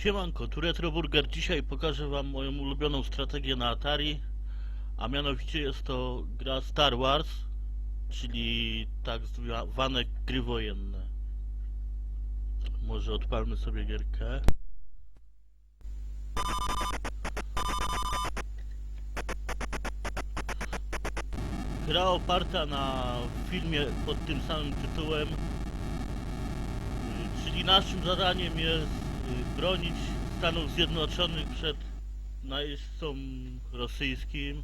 Siemanko, tu Retroburger. Dzisiaj pokażę wam moją ulubioną strategię na Atari, a mianowicie jest to gra Star Wars, czyli tak zwane gry wojenne. Może odpalmy sobie gierkę. Gra oparta na filmie pod tym samym tytułem, y, czyli naszym zadaniem jest bronić Stanów Zjednoczonych przed najeźdźcą rosyjskim.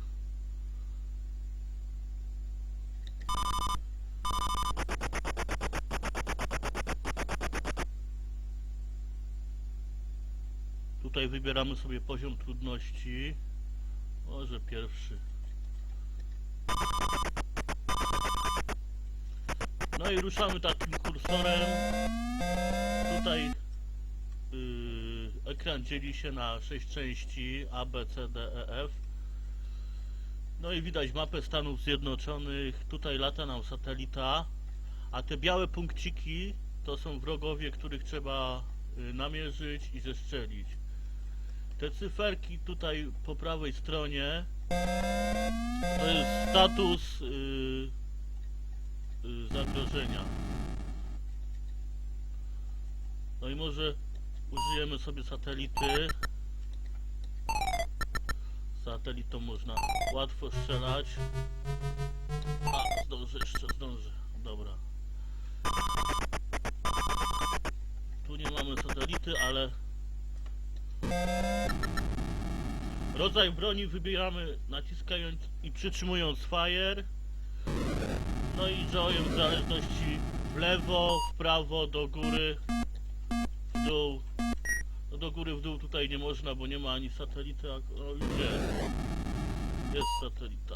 Tutaj wybieramy sobie poziom trudności. Może pierwszy. No i ruszamy takim kursorem. Tutaj ekran dzieli się na 6 części A, B, C, D, E, F. No i widać mapę Stanów Zjednoczonych. Tutaj lata nam satelita. A te białe punkciki to są wrogowie, których trzeba y, namierzyć i zestrzelić. Te cyferki tutaj po prawej stronie to jest status y, y, zagrożenia. No i może użyjemy sobie satelity. Satelitą można łatwo strzelać. A, zdążę jeszcze, zdążę. Dobra. Tu nie mamy satelity, ale rodzaj broni wybieramy naciskając i przytrzymując fire. No i joyem w zależności w lewo, w prawo, do góry, w dół. No do góry, w dół tutaj nie można, bo nie ma ani satelity, a no już jest. Satelita.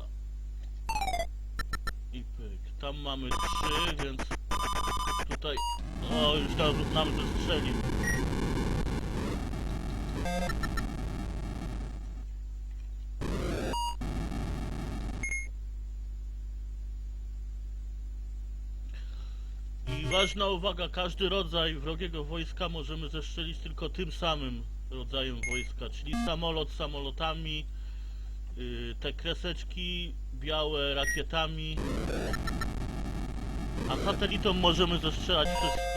I pyk. Tam mamy trzy, więc tutaj... O, już nam, nam zestrzelił. Ważna uwaga, każdy rodzaj wrogiego wojska możemy zestrzelić tylko tym samym rodzajem wojska, czyli samolot samolotami, yy, te kreseczki białe rakietami, a satelitą możemy zestrzelać wszystko.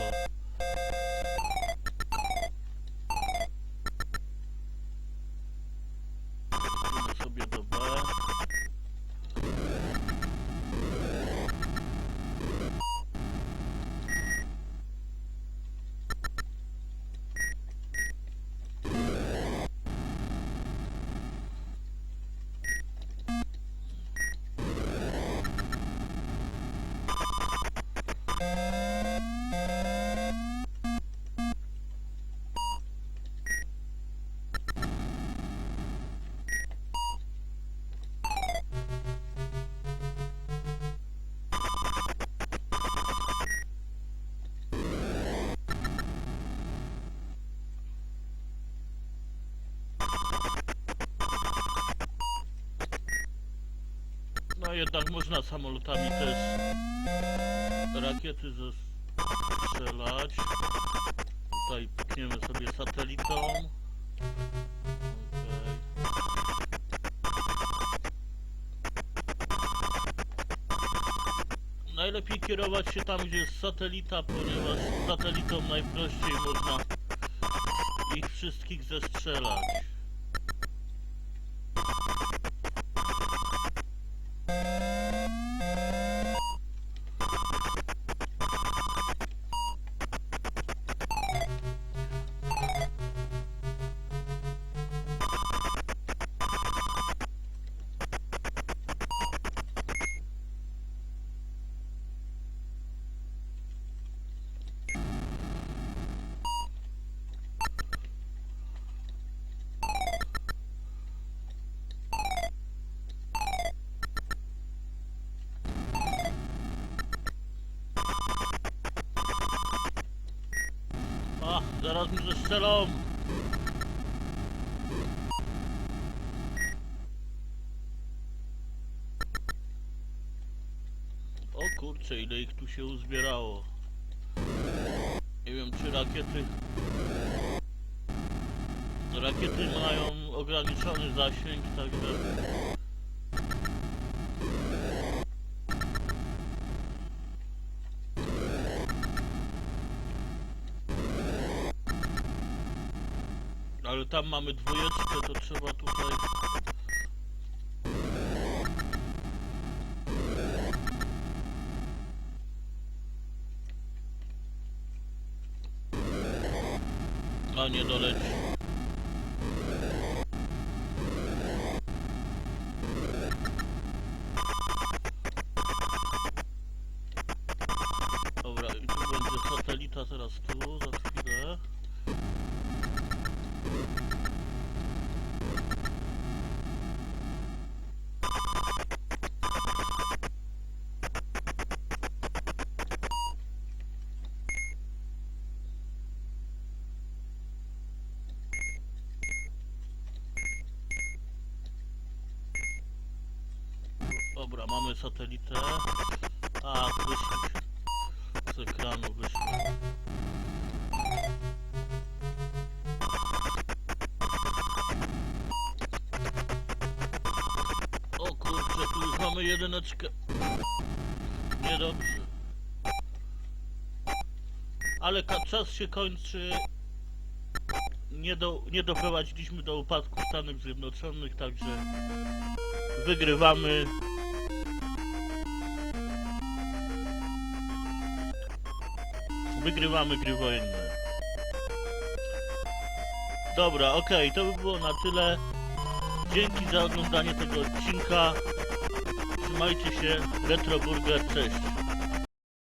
Jednak można samolotami też rakiety zestrzelać. Tutaj pykniemy sobie satelitą. Najlepiej kierować się tam, gdzie jest satelita, ponieważ satelitą najprościej można ich wszystkich zestrzelać. A, zaraz mi zestrzelą. O kurczę, ile ich tu się uzbierało. Nie wiem, czy rakiety Rakiety mają ograniczony zasięg, także... Ale tam mamy dwójeczkę, to trzeba tutaj... A nie doleci. Mamy satelitę. A, wyświetlę. Z ekranu wyślę. O kurczę, tu już mamy jedyneczkę. Niedobrze. Ale czas się kończy. Nie, do, nie doprowadziliśmy do upadku Stanów Zjednoczonych, także wygrywamy. Wygrywamy gry wojenne. Dobra, okej, to by było na tyle. Dzięki za oglądanie tego odcinka. Trzymajcie się, Retro Burger, cześć.